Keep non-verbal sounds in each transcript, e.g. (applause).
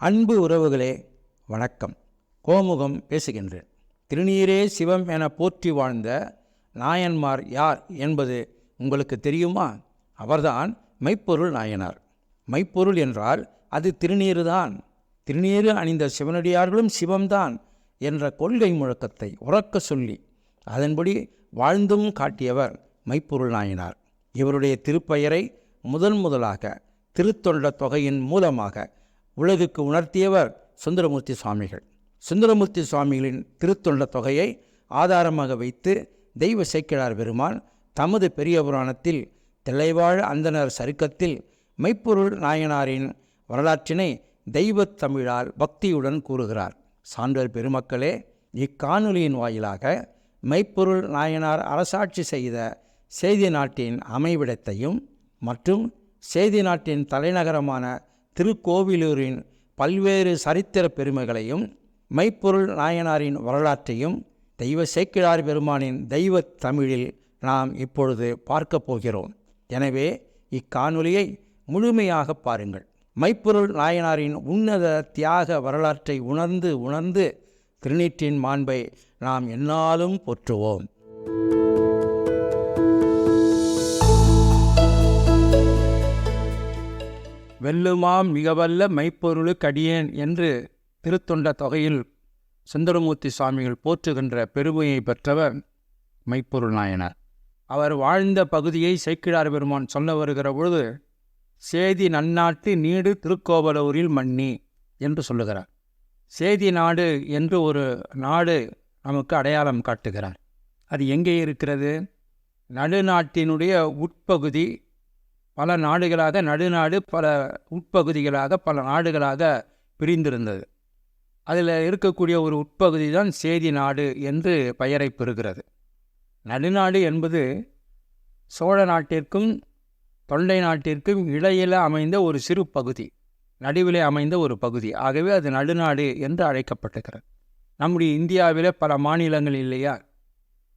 அன்பு உறவுகளே வணக்கம். கோமுகம் பேசுகின்றேன். திருநீரே சிவம் என போற்றி வாழ்ந்த நாயன்மார் யார் என்பது உங்களுக்கு தெரியுமா? அவர்தான் மெய்ப்பொருள் நாயனார். மெய்ப்பொருள் என்றால் அது திருநீறுதான் திருநீறு அணிந்த சிவனடியார்களும் சிவம்தான் என்ற கொள்கை முழக்கத்தை உறக்க சொல்லி அதன்படி வாழ்ந்தும் காட்டியவர் மெய்ப்பொருள் நாயனார். இவருடைய திருப்பெயரை முதன் முதலாக திருத்தொண்ட தொகையின் மூலமாக உலகுக்கு உணர்த்தியவர் சுந்தரமூர்த்தி சுவாமிகள். சுந்தரமூர்த்தி சுவாமிகளின் திருத்தொண்ட தொகையை ஆதாரமாக வைத்து தெய்வ சேக்கிழார் பெருமான் தமது பெரிய புராணத்தில் தில்லைவாழ் அந்தனர் சருக்கத்தில் மெய்ப்பொருள் நாயனாரின் வரலாற்றினை தெய்வத் தமிழால் பக்தியுடன் கூறுகிறார். சான்றோர் பெருமக்களே இக்காணொலியின் வாயிலாக மெய்ப்பொருள் நாயனார் அரசாட்சி செய்த செய்தி நாட்டின் அமைவிடத்தையும் மற்றும் செய்தி நாட்டின் தலைநகரமான திருக்கோவிலூரின் பல்வேறு சரித்திர பெருமைகளையும் மெய்ப்பொருள் நாயனாரின் வரலாற்றையும் தெய்வ சேக்கிழார் பெருமானின் தெய்வ தமிழில் நாம் இப்பொழுது பார்க்கப் போகிறோம். எனவே இக்காணொலியை முழுமையாக பாருங்கள். மைப்பொருள் நாயனாரின் உன்னத தியாக வரலாற்றை உணர்ந்து உணர்ந்து திருநீற்றின் மாண்பை நாம் என்னாலும் போற்றுவோம். வெல்லுமாம் மிகவல்ல மெய்ப்பொருளுக்கடியேன் என்று திருத்தொண்ட தொகையில் சுந்தரமூர்த்தி சுவாமிகள் போற்றுகின்ற பெருமையை பெற்றவர் மெய்ப்பொருள் நாயனார். அவர் வாழ்ந்த பகுதியை சேக்கிழார் பெருமான் சொல்ல வருகிற பொழுது சேதி நன்னாட்டு நீடு திருக்கோவலூரில் மன்னி என்று சொல்லுகிறார். சேதி நாடு என்று ஒரு நாடு நமக்கு அடையாளம் காட்டுகிறார். அது எங்கே இருக்கிறது? நடுநாட்டினுடைய உட்பகுதி பல நாடுகளாக நடுநாடு பல உட்பகுதிகளாக பல நாடுகளாக பிரிந்திருந்தது. அதில் இருக்கக்கூடிய ஒரு உட்பகுதி தான் சேதி நாடு என்று பெயரை பெறுகிறது. நடுநாடு என்பது சோழ நாட்டிற்கும் தொண்டை நாட்டிற்கும் இடையில் அமைந்த ஒரு சிறு பகுதி நடுவிலே அமைந்த ஒரு பகுதி. ஆகவே அது நடுநாடு என்று அழைக்கப்பட்டுக்கிறது நம்முடைய இந்தியாவில் பல மாநிலங்கள் இல்லையா?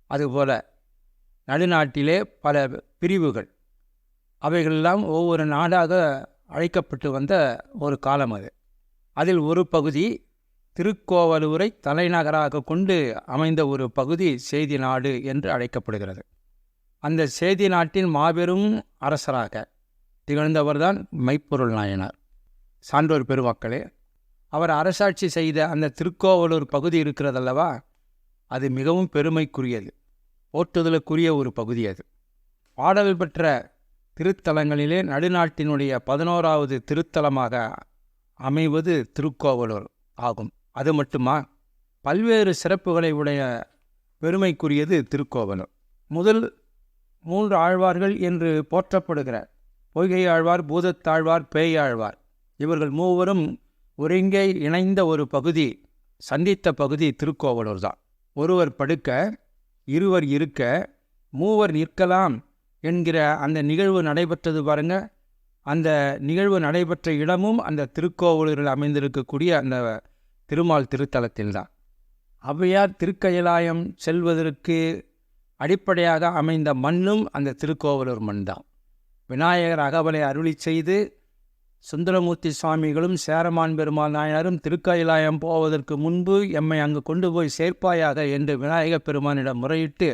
அதுபோல நடுநாட்டிலே பல பிரிவுகள் அவைகளெல்லாம் ஒவ்வொரு நாடாக அழைக்கப்பட்டு வந்த ஒரு காலம் அது. அதில் ஒரு பகுதி திருக்கோவலூரை தலைநகராக கொண்டு அமைந்த ஒரு பகுதி செய்தி நாடு என்று அழைக்கப்படுகிறது. அந்த செய்தி நாட்டின் மாபெரும் அரசராக திகழ்ந்தவர்தான் மைப்பொருள் நாயனார். சான்றோர் பெருமக்களே அவர் அரசாட்சி செய்த அந்த திருக்கோவலூர் பகுதி இருக்கிறதல்லவா? அது மிகவும் பெருமைக்குரியது போற்றுதலுக்குரிய ஒரு பகுதி அது. பாடல் பெற்ற திருத்தலங்களிலே நடுநாட்டினுடைய பதினோராவது திருத்தலமாக அமைவது திருக்கோவலூர் ஆகும். அது மட்டுமா? பல்வேறு சிறப்புகளை உடைய பெருமைக்குரியது திருக்கோவலூர். முதல் மூன்று ஆழ்வார்கள் என்று போற்றப்படுகிற பொய்கை ஆழ்வார் பூதத்தாழ்வார் பேயாழ்வார் இவர்கள் மூவரும் ஒருங்கே இணைந்த ஒரு பகுதி சந்தித்த பகுதி திருக்கோவலூர் தான். ஒருவர் படுக்க இருவர் இருக்க மூவர் நிற்கலாம் என்கிற அந்த நிகழ்வு நடைபெற்றது பாருங்க. அந்த நிகழ்வு நடைபெற்ற இடமும் அந்த திருக்கோவலூரில் அமைந்திருக்கக்கூடிய அந்த திருமால் திருத்தலத்தில் தான் ஔவையார் திருக்கயிலாயம் செல்வதற்கு அடிப்படையாக அமைந்த மண்ணும் அந்த திருக்கோவலூர் மண் தான் விநாயகர் அகவலை அருளி செய்து சுந்தரமூர்த்தி சுவாமிகளும் சேரமான் பெருமாள் நாயனாரும் திருக்கயிலாயம் போவதற்கு முன்பு எம்மை அங்கு கொண்டு போய் சேர்ப்பாயாக என்று விநாயகப் பெருமானிடம் முறையிட்டு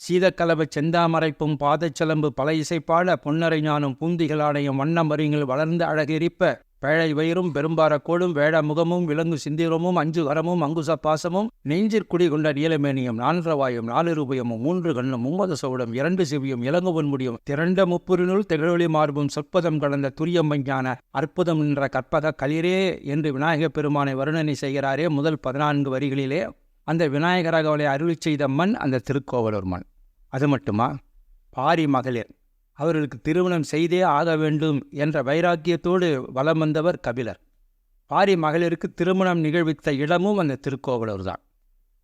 சீதக்கலவு செந்தாமரைப்பும் பாதச்சலம்பு பல இசைப்பாட பொன்னரை ஞானும் வண்ணம் வண்ணமறிங்கள் வளர்ந்து அழகிரிப்ப பேழை வயிறும் பெரும்பாரக்கோடும் வேட முகமும் விலங்கு சிந்திரமும் அஞ்சு கரமும் அங்குச பாசமும் நெஞ்சிற்குடி கொண்ட நீலமேனியும் நான்கவாயும் நாலு ரூபயமும் மூன்று கண்ணும் மும்மத சோடும் இரண்டு செவியும் இலங்குவன் முடியும். திரண்ட முப்புரினுள் திகழொளி மார்பும் சொற்பதம் கடந்த துரியம்பஞ்ஞான அற்புதம் என்ற கற்பக களிரே என்று விநாயகப் பெருமானை வருணனை செய்கிறாரே முதல் பதினான்கு வரிகளிலே அந்த விநாயகராக அவளை அருள் செய்த மண் அந்த திருக்கோவலூர் மண் அது மட்டுமா? பாரி மகளிர். அவர்களுக்கு திருமணம் செய்தே ஆக வேண்டும் என்ற வைராக்கியத்தோடு வலம் வந்தவர் கபிலர். பாரி மகளிருக்கு திருமணம் நிகழ்வித்த இடமும் அந்த திருக்கோவலூர் தான்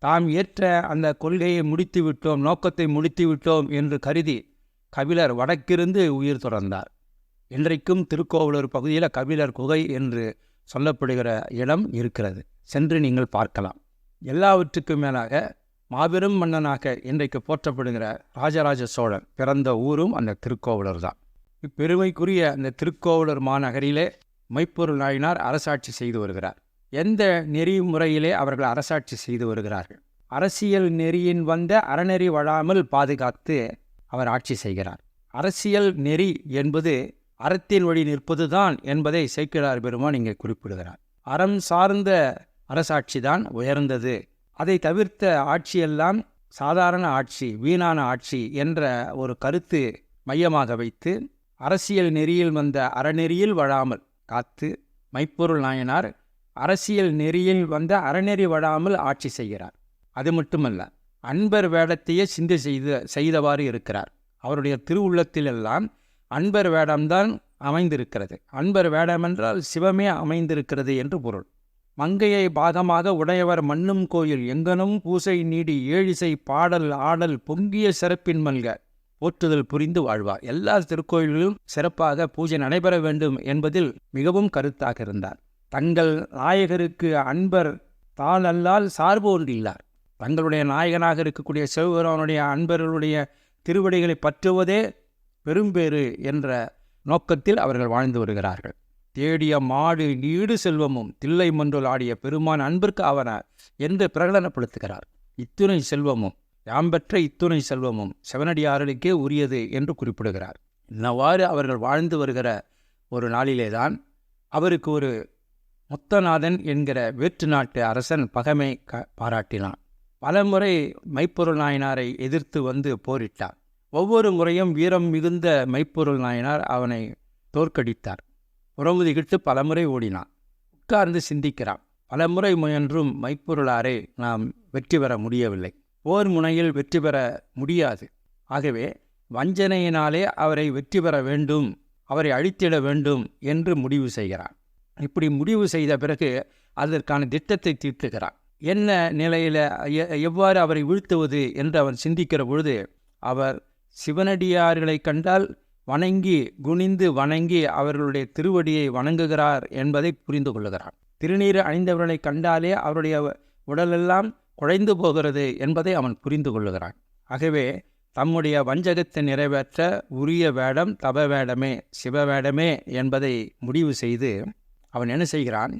தாம் ஏற்ற அந்த கொள்கையை முடித்து விட்டோம் நோக்கத்தை முடித்து விட்டோம் என்று கருதி கபிலர் வடக்கிருந்து உயிர் தொடர்ந்தார் இன்றைக்கும் திருக்கோவலூர் பகுதியில் கபிலர் குகை என்று சொல்லப்படுகிற இடம் இருக்கிறது. சென்று நீங்கள் பார்க்கலாம். எல்லாவற்றுக்கும் மேலாக மாபெரும் மன்னனாக இன்றைக்கு போற்றப்படுகிற ராஜராஜ சோழன் பிறந்த ஊரும் அந்த திருக்கோவலூர் தான். இப்பெருமைக்குரிய அந்த திருக்கோவலூர் மாநகரிலே மைப்பொருள் நாயினார் அரசாட்சி செய்து வருகிறார். எந்த நெறிமுறையிலே அவர்கள் அரசாட்சி செய்து வருகிறார்கள்? அரசியல் நெறியின் வந்த அறநெறி வழாமல் பாதுகாத்து அவர் ஆட்சி செய்கிறார். அரசியல் நெறி என்பது அறத்தின் வழி நிற்பதுதான் என்பதை சேக்கிழார் பெருமான் இங்கே குறிப்பிடுகிறார். அறம் சார்ந்த அரசாட்சி தான் உயர்ந்தது. அதை தவிர்த்த ஆட்சியெல்லாம் சாதாரண ஆட்சி வீணான ஆட்சி என்ற ஒரு கருத்து மையமாக வைத்து அரசியல் நெறியில் வந்த அறநெறியில் வழாமல் காத்து மைப்பொருள் நாயனார் அரசியல் நெறியில் வந்த அறநெறி வழாமல் ஆட்சி செய்கிறார். அது மட்டுமல்ல அன்பர் வேடத்தையே சிந்தை செய்து செய்தவாறு இருக்கிறார். அவருடைய திருவுள்ளத்திலெல்லாம் அன்பர் வேடம்தான் அமைந்திருக்கிறது. அன்பர் வேடமென்றால் சிவமே அமைந்திருக்கிறது என்று பொருள். மங்கையை பாகமாக உடையவர் மண்ணும் கோயில் எங்கனும் பூசை நீடி ஏழிசை பாடல் ஆடல் பொங்கிய சிறப்பின் மல்க. போற்றுதல் புரிந்து வாழ்வார். எல்லா திருக்கோயில்களிலும் சிறப்பாக பூஜை நடைபெற வேண்டும் என்பதில் மிகவும் கருத்தாக இருந்தார். தங்கள் நாயகருக்கு அன்பர் தான் அல்லால் சார்பு ஒன்றில்லார். தங்களுடைய நாயகனாக இருக்கக்கூடிய சிவபெருமானுடைய அன்பர்களுடைய திருவடிகளை பற்றுவதே பெரும்பேறு என்ற நோக்கத்தில் அவர்கள் வாழ்ந்து வருகிறார்கள். தேடிய மாடு நீடு செல்வமும் தில்லை மன்றல் ஆடிய பெருமான் அன்பிற்கு அவன என்று பிரகடனப்படுத்துகிறார். இத்துணை செல்வமும் யாம் பெற்ற இத்துணை செல்வமும் சிவனடியார்களுக்கே உரியது என்று குறிப்பிடுகிறார். இன்னவாறு அவர்கள் வாழ்ந்து வருகிற ஒரு நாளிலேதான் அவருக்கு ஒரு முத்தநாதன் என்கிற வேற்று நாட்டு அரசன் பகமை க பாராட்டினான். பலமுறை மைப்பொருள் நாயனாரை எதிர்த்து வந்து போரிட்டார். ஒவ்வொரு முறையும் வீரம் மிகுந்த மைப்பொருள் நாயனார் அவனை தோற்கடித்தார். புறமுதுகிட்டு பலமுறை ஓடினான். உட்கார்ந்து சிந்திக்கிறான். பலமுறை முயன்றும் மைப்பொருளாரை நாம் வெற்றி பெற முடியவில்லை. போர் முனையில் வெற்றி பெற முடியாது. ஆகவே வஞ்சனையினாலே அவரை வெற்றி பெற வேண்டும் அவரை அழித்திட வேண்டும் என்று முடிவு செய்கிறான். இப்படி முடிவு செய்த பிறகு அதற்கான திட்டத்தை தீர்த்துகிறான் என்ன நிலையில் எவ்வாறு அவரை வீழ்த்துவது என்று அவன் சிந்திக்கிற பொழுது அவர் சிவனடியார்களை கண்டால் வணங்கி குனிந்து வணங்கி அவர்களுடைய திருவடியை வணங்குகிறார் என்பதை புரிந்து கொள்ளுகிறார். திருநீர் அணிந்தவர்களை கண்டாலே அவருடைய உடலெல்லாம் குழைந்து போகிறது என்பதை அவன் புரிந்து கொள்ளுகிறான். ஆகவே தம்முடைய வஞ்சகத்தை நிறைவேற்ற உரிய வேடம் தப வேடமே சிவ வேடமே என்பதை முடிவு செய்து அவன் என்ன செய்கிறான்?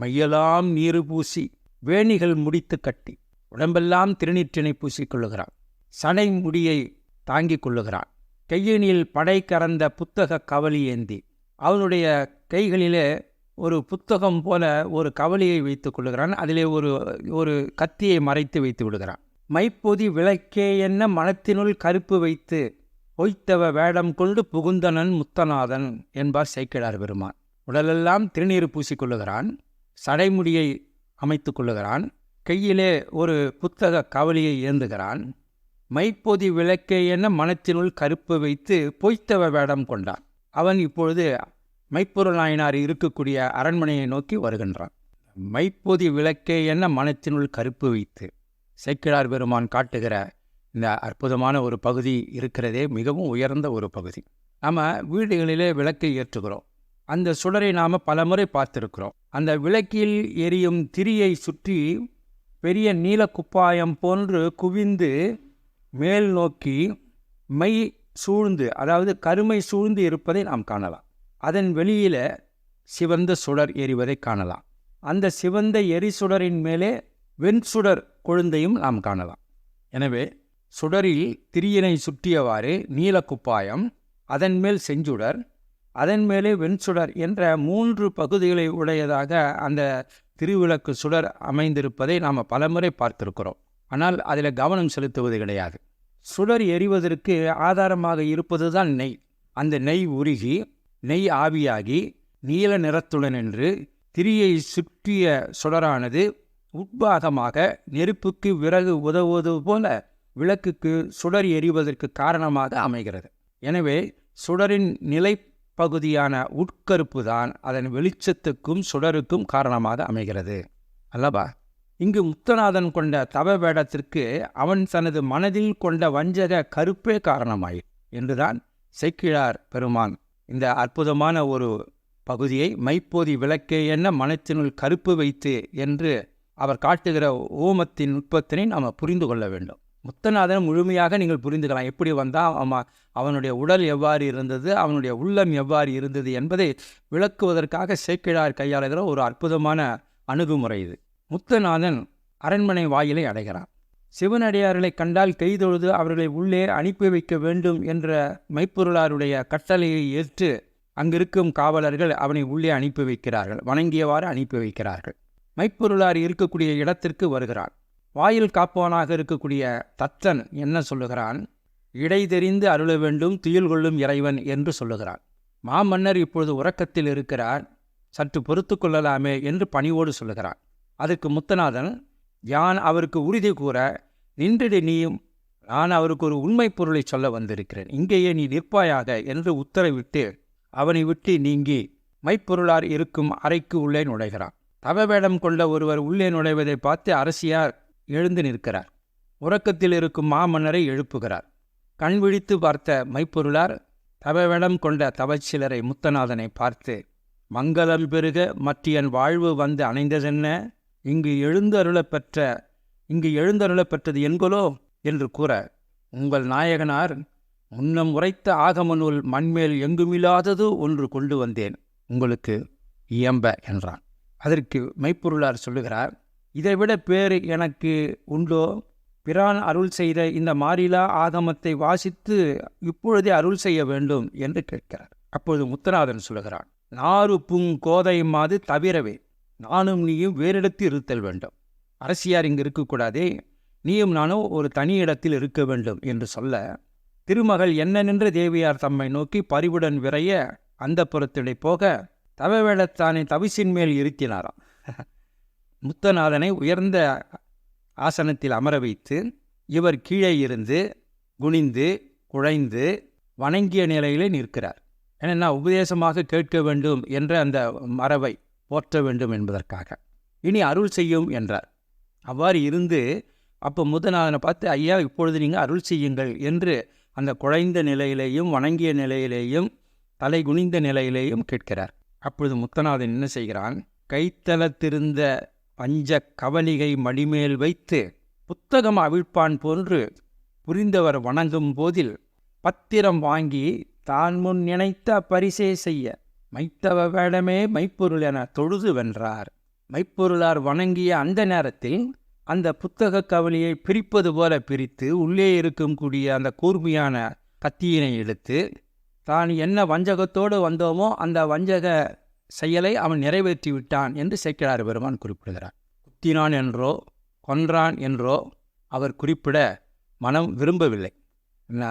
மையெல்லாம் நீரு பூசி வேணிகள் முடித்து கட்டி உடம்பெல்லாம் திருநீற்றினை பூசிக்கொள்ளுகிறான் சனை முடியை தாங்கிக் கொள்ளுகிறான். கையினில் படை கறந்த புத்தக கவலி ஏந்தி. அவனுடைய கைகளிலே ஒரு புத்தகம் போல ஒரு கவலியை வைத்து கொள்ளுகிறான். அதிலே ஒரு ஒரு கத்தியை மறைத்து வைத்து விடுகிறான். மைப்பொதி விளக்கே என்ன மனத்தினுள் கருப்பு வைத்து பொய்த்தவ வேடம் கொண்டு புகுந்தனன் முத்தநாதன் என்பார் சைக்கிழார் பெருமான். உடலெல்லாம் திருநீர் பூசிக்கொள்ளுகிறான் சடைமுடியை அமைத்து கொள்ளுகிறான். கையிலே ஒரு புத்தக கவலியை ஏந்துகிறான். மைப்பொதி விளக்கே என மனத்தினுள் கருப்பு வைத்து பொய்த்தவ வேடம் கொண்டான். அவன் இப்பொழுது மைப்பொருள் நாயனார் இருக்கக்கூடிய அரண்மனையை நோக்கி வருகின்றான். மைப்பொதி விளக்கே என்ன மனத்தினுள் கருப்பு வைத்து சேக்கிழார் பெருமான் காட்டுகிற இந்த அற்புதமான ஒரு பகுதி இருக்கிறதே மிகவும் உயர்ந்த ஒரு பகுதி. நம்ம வீடுகளிலே விளக்கை ஏற்றுகிறோம். அந்த சுடரை நாம் பலமுறை பார்த்துருக்கிறோம். அந்த விளக்கில் எரியும் திரியை சுற்றி பெரிய நீல குப்பாயம் போன்று குவிந்து மேல் நோக்கி மை சூழ்ந்து அதாவது கருமை சூழ்ந்து இருப்பதை நாம் காணலாம். அதன் வெளியில் சிவந்த சுடர் எரிவதை காணலாம். அந்த சிவந்த எரிசுடரின் மேலே வெண் சுடர் கொழுந்தையும் நாம் காணலாம். எனவே சுடரில் திரியினை சுற்றியவாறு நீலக்குப்பாயம் அதன் மேல் செஞ்சுடர் அதன் மேலே வெண்சுடர் என்ற மூன்று பகுதிகளை உடையதாக அந்த திருவிளக்கு சுடர் அமைந்திருப்பதை நாம் பலமுறை பார்த்திருக்கிறோம். ஆனால் அதில் கவனம் செலுத்துவது கிடையாது. சுடர் எரிவதற்கு ஆதாரமாக இருப்பது தான் நெய். அந்த நெய் உருகி நெய் ஆவியாகி நீல நிறத்துடன் என்று திரியை சுற்றிய சுடரானது உட்பாகமாக நெருப்புக்கு விறகு உதவுவது போல விளக்குக்கு சுடர் எரிவதற்கு காரணமாக அமைகிறது. எனவே சுடரின் நிலைப்பகுதியான உட்கருப்பு தான் அதன் வெளிச்சத்துக்கும் சுடருக்கும் காரணமாக அமைகிறது. அல்லவா? இங்கு முத்தநாதன் கொண்ட தவ வேடத்திற்கு அவன் தனது மனதில் கொண்ட வஞ்சக கருப்பே காரணமாயிரு என்றுதான் செக்கிழார் பெருமான் இந்த அற்புதமான ஒரு பகுதியை மைப்போதி விளக்கே என்ன மனத்தினுள் கருப்பு வைத்து என்று அவர் காட்டுகிற ஓமத்தின் நுட்பத்தினை நாம் புரிந்து கொள்ள வேண்டும். முத்தநாதன் முழுமையாக நீங்கள் புரிந்துக்கலாம். எப்படி வந்தால் ஆமாம் அவனுடைய உடல் எவ்வாறு இருந்தது அவனுடைய உள்ளம் எவ்வாறு இருந்தது என்பதை விளக்குவதற்காக சேக்கிழார் கையாளுகிற ஒரு அற்புதமான அணுகுமுறை இது. முத்தநாதன் அரண்மனை வாயிலை அடைகிறான் சிவனடியார்களை கண்டால் கைதொழுது அவர்களை உள்ளே அனுப்பி வைக்க வேண்டும் என்ற மைப்பொருளாருடைய கட்டளையை ஏற்று அங்கிருக்கும் காவலர்கள் அவனை உள்ளே அனுப்பி வைக்கிறார்கள். வணங்கியவாறு அனுப்பி வைக்கிறார்கள். மைப்பொருளார் இருக்கக்கூடிய இடத்திற்கு வருகிறான் வாயில் காப்பவனாக இருக்கக்கூடிய தத்தன் என்ன சொல்லுகிறான்? இடை தெரிந்து அருள வேண்டும் துயில் கொள்ளும் இறைவன் என்று சொல்லுகிறான் மாமன்னர் இப்பொழுது உறக்கத்தில் இருக்கிறார். சற்று பொறுத்து கொள்ளலாமே என்று பணிவோடு சொல்லுகிறான் அதற்கு முத்தநாதன் யான் அவருக்கு உறுதி கூற நின்றிடு நீயும் நான் அவருக்கு ஒரு உண்மை பொருளை சொல்ல வந்திருக்கிறேன். இங்கேயே நீ நிற்பாயாக என்று உத்தரவிட்டு அவனை விட்டு நீங்கி மைப்பொருளார் இருக்கும் அறைக்கு உள்ளே நுழைகிறான் தவவேடம் கொண்ட ஒருவர் உள்ளே நுழைவதை பார்த்து அரசியார் எழுந்து நிற்கிறார். உறக்கத்தில் இருக்கும் மாமன்னரை எழுப்புகிறார். கண் விழித்து பார்த்த மைப்பொருளார் தவவேடம் கொண்ட தவச்சிலரை முத்தநாதனை பார்த்து மங்களம் பெருக மற்றியன் வாழ்வு வந்து அணைந்ததென்ன? இங்கு எழுந்து பெற்ற இங்கு எழுந்தருளப் பெற்றது என்கொலோ என்று கூற உங்கள் நாயகனார் முன்னம் உரைத்த ஆகம நூல் மண்மேல் எங்குமில்லாதது ஒன்று கொண்டு வந்தேன். உங்களுக்கு இயம்ப என்றான். அதற்கு மெய்ப்பொருளார் சொல்லுகிறார் இதைவிட பேர் எனக்கு உண்டோ? பிரான் அருள் செய்த இந்த மாறிலா ஆகமத்தை வாசித்து இப்பொழுதே அருள் செய்ய வேண்டும் என்று கேட்கிறார். அப்பொழுது முத்தநாதன் சொல்லுகிறான் நாறு புங் கோதை மாது தவிரவே நானும் நீயும் வேறிடத்து இருத்தல் வேண்டும். அரசியார் இங்கு இருக்கக்கூடாதே. நீயும் நானும் ஒரு தனி இடத்தில் இருக்க வேண்டும் என்று சொல்ல திருமகள் என்ன நின்ற தேவியார் தம்மை நோக்கி பரிவுடன் விரைய அந்த புறத்திடை போக தவவேடத்தானை தவிசின் மேல் இருத்தினாராம். (laughs) முத்தநாதனை உயர்ந்த ஆசனத்தில் அமர வைத்து இவர் கீழே இருந்து குனிந்து குழைந்து வணங்கிய நிலையிலே நிற்கிறார். ஏன்னா உபதேசமாக கேட்க வேண்டும் என்ற அந்த மரபை போற்ற வேண்டும் என்பதற்காக. இனி அருள் செய்யும் என்றார். அவ்வாறு இருந்து அப்போ முதநாதனை பார்த்து ஐயா இப்பொழுது நீங்கள் அருள் செய்யுங்கள் என்று அந்த குழைந்த நிலையிலேயும் வணங்கிய நிலையிலேயும் தலை குனிந்த நிலையிலேயும் கேட்கிறார். அப்பொழுது முத்தநாதன் என்ன செய்கிறான்? கைத்தளத்திருந்த பஞ்ச கவலிகை மடிமேல் வைத்து புத்தகம் அவிழ்ப்பான் போன்று புரிந்தவர் வணங்கும் போதில் பத்திரம் வாங்கி தான் முன் நினைத்த பரிசே செய்ய மைத்தவ வேடமே மைப்பொருள் என தொழுது வென்றார். மைப்பொருளார் வணங்கிய அந்த நேரத்தில் அந்த புத்தக கவலியை பிரிப்பது போல பிரித்து உள்ளே இருக்கும் கூடிய அந்த கூர்மையான கத்தியினை எடுத்து தான் என்ன வஞ்சகத்தோடு வந்தோமோ அந்த வஞ்சக செயலை அவன் நிறைவேற்றி விட்டான் என்று சேக்கிழார் பெருமான் குறிப்பிடுகிறார். குத்தினான் என்றோ கொன்றான் என்றோ அவர் குறிப்பிட மனம் விரும்பவில்லை. என்ன?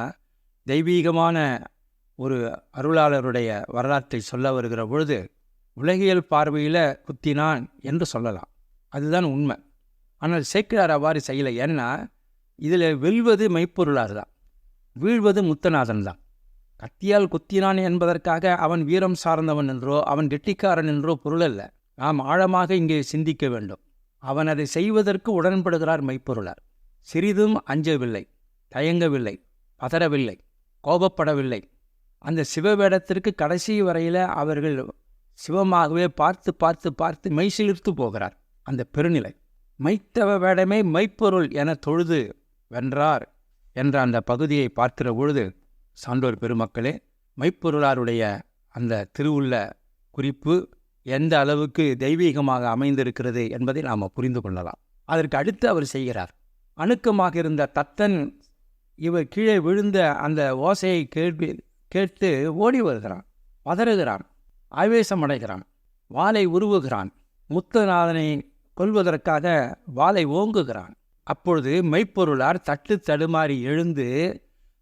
தெய்வீகமான ஒரு அருளாளருடைய வரலாற்றை சொல்ல வருகிற பொழுது உலகியல் பார்வையில் குத்தினான் என்று சொல்லலாம். அதுதான் உண்மை. ஆனால் சேக்கிரார் அவ்வாறு செய்யலை. ஏன்னா இதில் வெல்வது மெய்ப்பொருளார் தான் வீழ்வது முத்தநாதன் தான் கத்தியால் குத்தினான் என்பதற்காக அவன் வீரம் சார்ந்தவன் என்றோ அவன் கெட்டிக்காரன் என்றோ பொருள் அல்ல. நாம் ஆழமாக இங்கே சிந்திக்க வேண்டும். அவன் அதை செய்வதற்கு உடன்படுகிறார் மெய்ப்பொருளார். சிறிதும் அஞ்சவில்லை தயங்கவில்லை பதறவில்லை கோபப்படவில்லை. அந்த சிவவேடத்திற்கு கடைசி வரையில் அவர்கள் சிவமாகவே பார்த்து பார்த்து பார்த்து மெய்சிலிர்த்து போகிறார். அந்த பெருநிலை மைத்தவ வேடமே மெய்ப்பொருள் என தொழுது வென்றார் என்ற அந்த பகுதியை பார்க்கிற பொழுது சான்றோர் பெருமக்களே மைப்பொருளாருடைய அந்த திருவுள்ள குறிப்பு எந்த அளவுக்கு தெய்வீகமாக அமைந்திருக்கிறது என்பதை நாம் புரிந்து கொள்ளலாம். அதற்கு அடுத்து அவர் செய்கிறார் அணுக்கமாக இருந்த தத்தன் இவர் கீழே விழுந்த அந்த ஓசையை கேள்வி கேட்டு ஓடி வருகிறான். பதறுகிறான். ஆவேசமடைகிறான். வாளை உருவுகிறான். முத்தநாதனை கொல்வதற்காக வாளை ஓங்குகிறான். அப்பொழுது மெய்ப்பொருளார் தட்டு தடுமாறி எழுந்து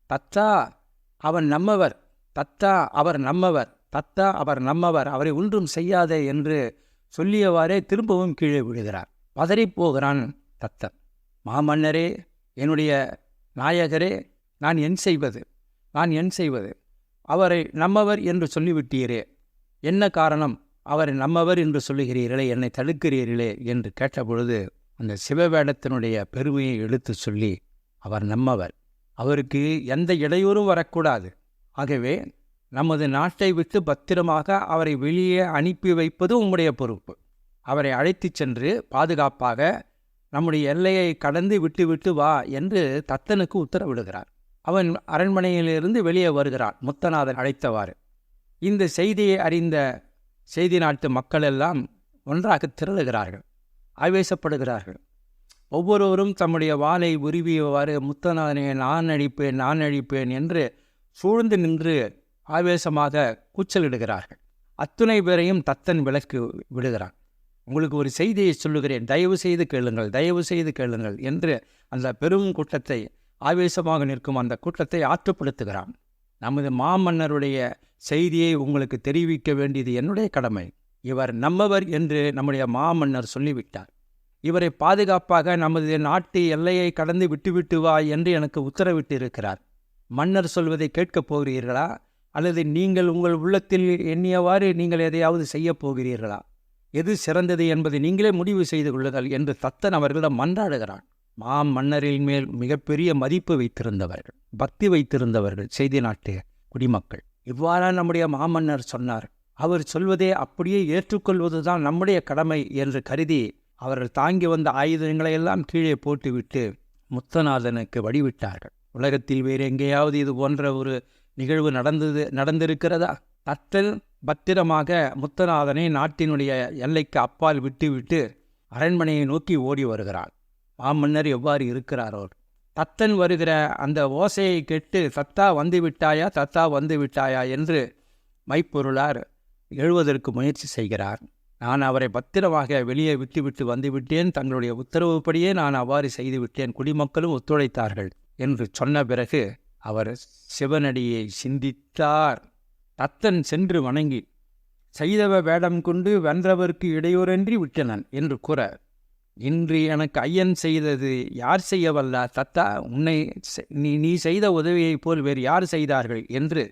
தத்தா அவன் நம்மவர். தத்தா அவர் நம்மவர். தத்தா அவர் நம்மவர். அவரை ஒன்றும் செய்யாதே என்று சொல்லியவாறே திரும்பவும் கீழே விழுகிறார். பதறிப்போகிறான் தத்தன். மாமன்னரே என்னுடைய நாயகரே நான் என் செய்வது. நான் என் செய்வது. அவரை நம்மவர் என்று சொல்லிவிட்டீரே. என்ன காரணம்? அவரை நம்மவர் என்று சொல்லுகிறீர்களே என்னை தடுக்கிறீர்களே என்று கேட்டபொழுது அந்த சிவவேடத்தினுடைய பெருமையை எடுத்து சொல்லி அவர் நம்மவர் அவருக்கு எந்த இடையூறும் வரக்கூடாது. ஆகவே நமது நாட்டை விட்டு பத்திரமாக அவரை வெளியே அனுப்பி வைப்பது உம்முடைய பொறுப்பு. அவரை அழைத்துச் சென்று பாதுகாப்பாக நம்முடைய எல்லையை கடந்து விட்டு விட்டு வா என்று தத்தனுக்கு உத்தரவிடுகிறார். அவன் அரண்மனையிலிருந்து வெளியே வருகிறான். முத்தநாதன் அழைத்தவாறு. இந்த செய்தியை அறிந்த செய்தி நாட்டு மக்களெல்லாம் ஒன்றாக திரளுகிறார்கள். ஆவேசப்படுகிறார்கள். ஒவ்வொருவரும் தம்முடைய வாளை உருவியவாறு முத்தநாதனை நான் அழிப்பேன் நான் அழிப்பேன் என்று சூழ்ந்து நின்று ஆவேசமாக கூச்சலிடுகிறார்கள். அத்துணை பேரையும் தத்தன் விளக்கு விடுகிறான். உங்களுக்கு ஒரு செய்தியை சொல்லுகிறேன். தயவு செய்து கேளுங்கள் தயவு செய்து கேளுங்கள் என்று அந்த பெரும் கூட்டத்தை ஆவேசமாக நிற்கும் அந்த கூட்டத்தை ஆற்றுப்படுத்துகிறான். நமது மாமன்னருடைய செய்தியை உங்களுக்கு தெரிவிக்க வேண்டியது என்னுடைய கடமை. இவர் நம்மவர் என்று நம்முடைய மாமன்னர் சொல்லிவிட்டார். இவரை பாதுகாப்பாக நமது நாட்டு எல்லையை கடந்து விட்டுவிட்டு வா என்று எனக்கு உத்தரவிட்டு இருக்கிறார் மன்னர் சொல்வதை கேட்கப் போகிறீர்களா? அல்லது நீங்கள் உங்கள் உள்ளத்தில் எண்ணியவாறு நீங்கள் எதையாவது செய்யப் போகிறீர்களா? எது சிறந்தது என்பதை நீங்களே முடிவு செய்து கொள்ளுதல் என்று தத்தன் அவர்களிடம் மன்றாடுகிறான். மா மன்னரின் மேல் மிகப்பெரிய மதிப்பு வைத்திருந்தவர்கள் பக்தி வைத்திருந்தவர்கள் செய்தி நாட்டு குடிமக்கள். இவ்வாறா நம்முடைய மாமன்னர் சொன்னார் அவர் சொல்வதே அப்படியே ஏற்றுக்கொள்வதுதான் நம்முடைய கடமை என்று கருதி அவர்கள் தாங்கி வந்த ஆயுதங்களை எல்லாம் கீழே போட்டுவிட்டு முத்தநாதனுக்கு வழிவிட்டார்கள். உலகத்தில் வேறு எங்கேயாவது இது போன்ற ஒரு நிகழ்வு நடந்தது நடந்திருக்கிறதா? தத்தல் பத்திரமாக முத்தநாதனை நாட்டினுடைய எல்லைக்கு அப்பால் விட்டுவிட்டு அரண்மனையை நோக்கி ஓடி வருகிறார். மாமன்னர் எவ்வாறு இருக்கிறாரோ. தத்தன் வருகிற அந்த ஓசையை கேட்டு தத்தா வந்து விட்டாயா? தத்தா வந்து விட்டாயா? என்று மைப்பொருளார் எழுவதற்கு முயற்சி செய்கிறார். நான் அவரை பத்திரமாக வெளியே விட்டுவிட்டு வந்துவிட்டேன். தங்களுடைய உத்தரவுப்படியே நான் அவ்வாறு செய்துவிட்டேன். குடிமக்களும் ஒத்துழைத்தார்கள். என்று சொன்ன பிறகு அவர் சிவனடியை சிந்தித்தார். தத்தன் சென்று வணங்கி செய்தவ வேடம் கொண்டு வென்றவர்க்கு இடையூறன்றி விட்டனன் என்று கூற இன்று எனக்கு ஐயன் செய்தது யார் செய்ய வல்லா தத்தா உன்னை நீ நீ செய்த உதவியைப் போல் வேறு யார் செய்தார்கள்? என்று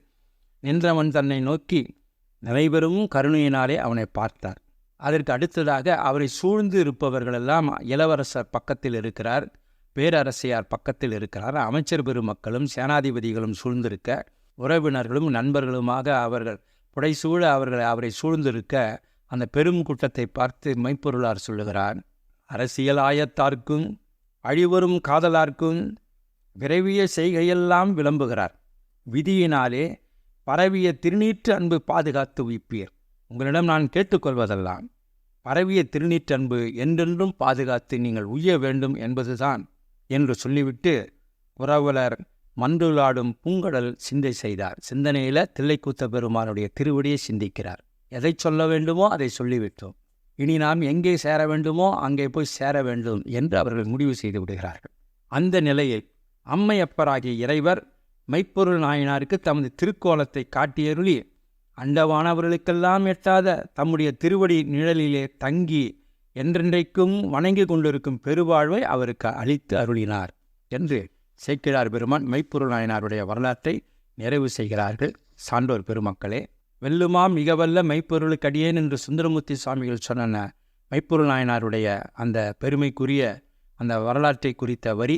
நின்றவன் தன்னை நோக்கி நிறைவரும் கருணையினாலே அவனை பார்த்தார். அதற்கு அடுத்ததாக அவரை சூழ்ந்து இருப்பவர்களெல்லாம் இளவரசர் பக்கத்தில் இருக்கிறார் பேரரசியார் பக்கத்தில் இருக்கிறார். அமைச்சர் பெருமக்களும் சேனாதிபதிகளும் சூழ்ந்திருக்க உறவினர்களும் நண்பர்களுமாக அவர்கள் புடைசூழ அவர்கள் அவரை சூழ்ந்திருக்க அந்த பெரும் கூட்டத்தை பார்த்து மெய்ப்பொருளார் சொல்லுகிறார். அரசியல் ஆயத்தார்க்கும் அழிவரும் காதலார்க்கும் விரைவிய செய்கையெல்லாம் விளம்புகிறார். விதியினாலே பரவிய திருநீற்று அன்பு பாதுகாத்து வைப்பீர். உங்களிடம் நான் கேட்டுக்கொள்வதெல்லாம் பரவிய திருநீற்று அன்பு என்றென்றும் பாதுகாத்து நீங்கள் உய்ய வேண்டும் என்பதுதான் என்று சொல்லிவிட்டு புறவலர் மன்றுளாடும் பூங்கடல் சிந்தை செய்தார். சிந்தனையில் தில்லைக்கூத்த பெருமானுடைய திருவடியை சிந்திக்கிறார். எதை சொல்ல வேண்டுமோ அதை சொல்லிவிட்டோம். இனி நாம் எங்கே சேர வேண்டுமோ அங்கே போய் சேர வேண்டும் என்று அவர்கள் முடிவு செய்து விடுகிறார்கள். அந்த நிலையில் அம்மையப்பராகிய இறைவர் மெய்ப்பொருள் நாயனாருக்கு தமது திருக்கோலத்தை காட்டியருளி அண்டவானவர்களுக்கெல்லாம் எட்டாத தம்முடைய திருவடி நிழலிலே தங்கி என்றென்றைக்கும் வணங்கி கொண்டிருக்கும் பெருவாழ்வை அவருக்கு அளித்து அருளினார் என்று சேக்கிழார் பெருமான் மெய்ப்பொருள் நாயனாருடைய வரலாற்றை நிறைவு செய்கிறார்கள். சான்றோர் பெருமக்களே வெல்லுமா மிகவல்ல மெய்ப்பொருளுக்கடியேன் என்று சுந்தரமூர்த்தி சுவாமிகள் சொன்னன. மெய்ப்பொருள் நாயனாருடைய அந்த பெருமைக்குரிய அந்த வரலாற்றை குறித்த வரி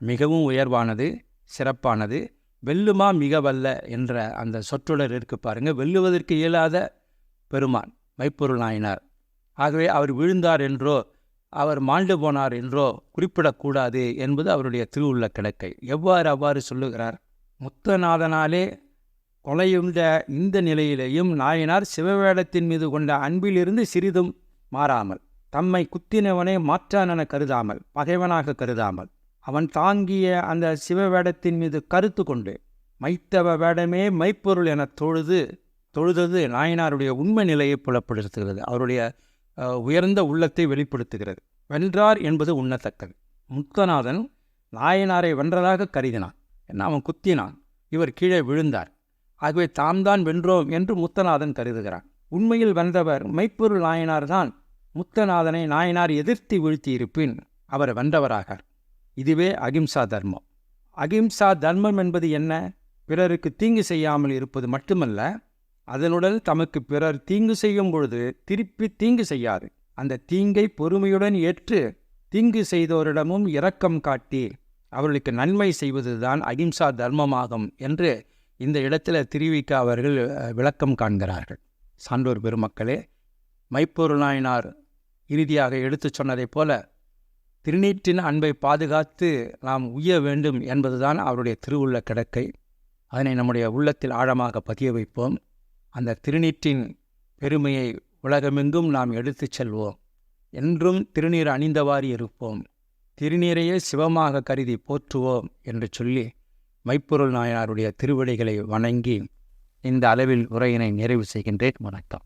மிகவும் உயர்வானது சிறப்பானது. வெல்லுமா மிக வல்ல என்ற அந்த சொற்றொடர் இருக்கு பாருங்க. வெல்லுவதற்கு இயலாத பெருமான் மைப்பொருள் நாயனார். ஆகவே அவர் விழுந்தார் என்றோ அவர் மாண்டு போனார் என்றோ குறிப்பிடக்கூடாது என்பது அவருடைய திருவுள்ள கிடக்கை எவ்வாறு அவ்வாறு சொல்லுகிறார்? முத்தநாதனாலே கொலையுண்ட இந்த நிலையிலேயும் நாயனார் சிவவேடத்தின் மீது கொண்ட அன்பிலிருந்து சிறிதும் மாறாமல் தம்மை குத்தினவனை என கருதாமல் பகைவனாக கருதாமல் அவன் தாங்கிய அந்த சிவவேடத்தின் மீது கருத்து கொண்டு மைத்தவ வேடமே மைப்பொருள் என தொழுது தொழுதது நாயனாருடைய உண்மை நிலையை புலப்படுத்துகிறது அவருடைய உயர்ந்த உள்ளத்தை வெளிப்படுத்துகிறது. வென்றார் என்பது உண்ணத்தக்கது. முத்தநாதன் நாயனாரை வென்றதாக கருதினான். என்ன அவன் குத்தினான். இவர் கீழே விழுந்தார். ஆகவே தாம் தான் வென்றோம் என்று முத்தநாதன் கருதுகிறான். உண்மையில் வென்றவர் மெய்ப்பொருள் நாயனார் தான் முத்தநாதனை நாயனார் எதிர்த்து வீழ்த்தியிருப்பின் அவர் வென்றவராகார். இதுவே அகிம்சா தர்மம். அகிம்சா தர்மம் என்பது என்ன? பிறருக்கு தீங்கு செய்யாமல் இருப்பது மட்டுமல்ல அதனுடன் தமக்கு பிறர் தீங்கு செய்யும் பொழுது திருப்பி தீங்கு செய்யாது. அந்த தீங்கை பொறுமையுடன் ஏற்று தீங்கு செய்தோரிடமும் இரக்கம் காட்டி அவர்களுக்கு நன்மை செய்வதுதான் அகிம்சா தர்மமாகும் என்று இந்த இடத்துல திருவிக்க அவர்கள் விளக்கம் காண்கிறார்கள். சான்றோர் பெருமக்களே மைப்பொருள் நாயனார் இறுதியாக எடுத்துச் சொன்னதைப் போல திருநீற்றின் அன்பை பாதுகாத்து நாம் உய்ய வேண்டும் என்பதுதான் அவருடைய திருவுள்ள கிடக்கை. அதனை நம்முடைய உள்ளத்தில் ஆழமாக பதிய வைப்போம். அந்த திருநீற்றின் பெருமையை உலகமெங்கும் நாம் எடுத்துச் செல்வோம். என்றும் திருநீர் அணிந்தவாறு இருப்போம். திருநீரையே சிவமாக கருதி போற்றுவோம் என்று சொல்லி மைப்பொருள் நாயனாருடைய திருவடிகளை வணங்கி இந்த அளவில் உரையினை நிறைவு செய்கின்றேன். வணக்கம்.